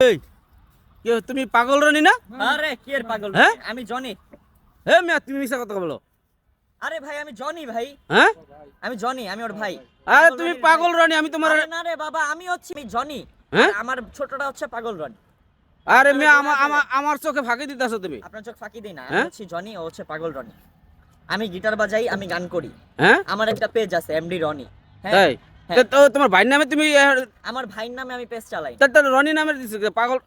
এই কে তুমি পাগল রানী না? আরে কি এর পাগল? হ্যাঁ? আমি জনি। হে মিয়া তুমি মিশা কথা বলো। আরে ভাই আমি জনি ভাই। হ্যাঁ? আমি জনি আমি ওর ভাই। আরে তুমি পাগল রানী আমি তোমার না রে বাবা আমি হচ্ছি আমি জনি। হ্যাঁ? আমার ছোটটা হচ্ছে পাগল রনি। আরে মিয়া আমার আমার চোখে ফাঁকি দিতেছো তুমি। আপনার চোখ ফাঁকি দিই না। আমি হ্যাঁ? হচ্ছি জনি ও হচ্ছে পাগল রনি। আমি গিটার বাজাই আমি গান করি। হ্যাঁ? আমার একটা পেজ আছে এমডি রনি। হ্যাঁ? হ্যাঁ। তো তো তোমার ভাইয়ের নামে তুমি আমার ভাইয়ের নামে আমি পেজ চালাই। তা- রনি নামে দিছো পাগল।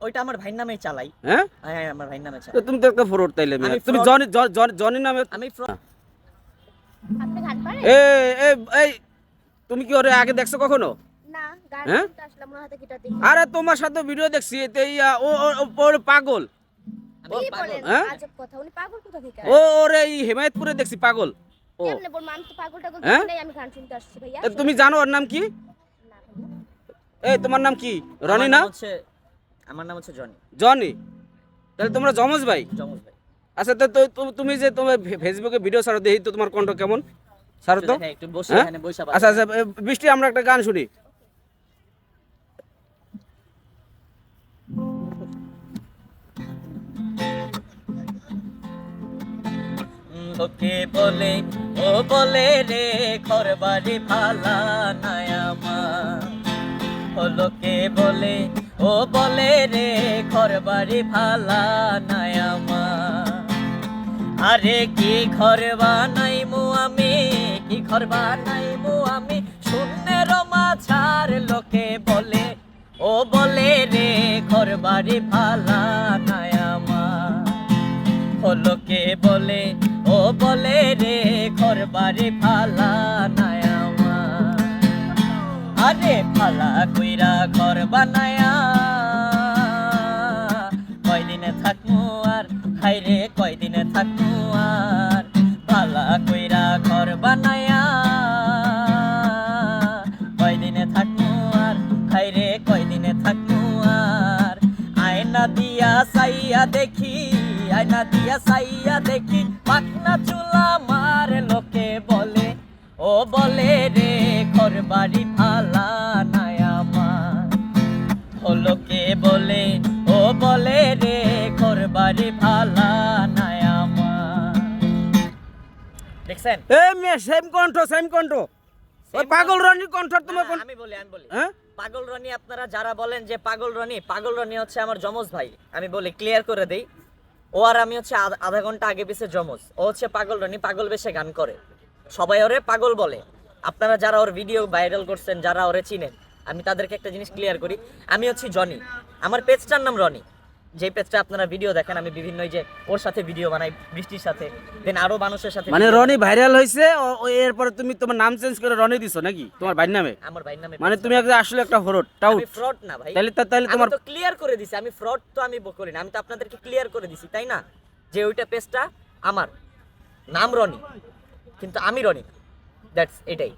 ওইটা আমার ভাইয়ের নামেই চালাই। হ্যাঁ? হ্যাঁ আমার ভাইয়ের নামে চালাই। তুমি তো একটা ফরোড তাইলে। তুমি জনি জন- নামে আমি পারেন? এ এ এই তুমি কি ওরে আগে দেখছ কখনো? হ্যাঁ? আরে তোমার সাথে ভিডিও দেখছি এতে ও ওর পাগল। হ্যাঁ? ও ওরে এই হেমায়তপুরে দেখছি পাগল। ও। হ্যাঁ? দেখি নাই আমি গান শুনতে আসছি ভাইয়া। তা তুমি জানো ওর নাম কি? এই তোমার নাম কি? রনি না? আমার নাম হচ্ছে জনি। জনি? তাহলে তোমরা জমজ ভাই? জমজ ভাই। আচ্ছা তো তুমি যে তোমার ফেসবুকে ভিডিও ছাড়ো দেখি তো তোমার কণ্ঠ কেমন। ছাড়ো তো। হ্যাঁ, একটু বসে? এখানে বসে আচ্ছা আচ্ছা বৃষ্টি আমরা একটা গান শুনি। লোকে বলে, ও বলে রে ঘর বাড়ি ভালা নাই আমার। লোকে বলে, ও বলে রে ঘর বাড়ি ভালা নাই আমার। আরে কি ঘর বানাই মু আমি, কি ঘর বানাই মু আমি? শূন্যের মাঝার লোকে বলে, ও বলে রে ঘর বাড়ি ভালা নাই আমার। হলো কে বলে বলে রে, ঘর বাড়ি ফালা নাই আমার। আরে ফালা কইরা ঘর বানায়া, কয়দিনে থাকমু আর? হাইরে কয়দিনে থাকমু আর? ফালা কইরা ঘর বানায়া, কয়দিনে থাকমু আর? হাইরে কয়দিনে থাকমু আর? আয়না দিয়া সাইয়া দেখি, আয়না দিয়া সাইয়া দেখি দেখছেন? এ মেয়ে সেম কণ্ঠ সেম কণ্ঠ। ওই পাগল রনির কণ্ঠ তোমার আমি বলি আমি বলি। হ্যাঁ? পাগল রনি আপনারা যারা বলেন যে পাগল রনি পাগল রনি হচ্ছে আমার যমজ ভাই আমি বলি ক্লিয়ার করে দেই। ও আর আমি হচ্ছে আধ- ঘণ্টা আগে পিছে যমজ। ও হচ্ছে পাগল রনি পাগল বেশে গান করে। সবাই ওরে পাগল বলে। আপনারা যারা ওর ভিডিও ভাইরাল করছেন যারা ওরে চিনেন আমি তাদেরকে একটা জিনিস ক্লিয়ার করি। আমি হচ্ছি জনি। আমার পেজটার নাম রনি। যে পেজটা আপনারা ভিডিও দেখেন আমি বিভিন্ন যে ওর সাথে ভিডিও বানাই বৃষ্টির সাথে দেন আরও মানুষের সাথে মানে রনি ভাইরাল ও এরপরে তুমি তোমার নাম চেঞ্জ করে রনি দিছো নাকি? তোমার ভাইয়ের নামে? আমার ভাইয়ের নামে মানে তুমি একটা আসলে একটা ফরোড টাউট ফ্রড না ভাই। তাহলে তাহলে আমি তোমার তো ক্লিয়ার করে দিছি আমি ফ্রড তো আমি করি না আমি তো আপনাদেরকে ক্লিয়ার করে দিছি তাই না? যে ওইটা পেজটা আমার নাম রনি কিন্তু আমি রনি দ্যাটস এটাই।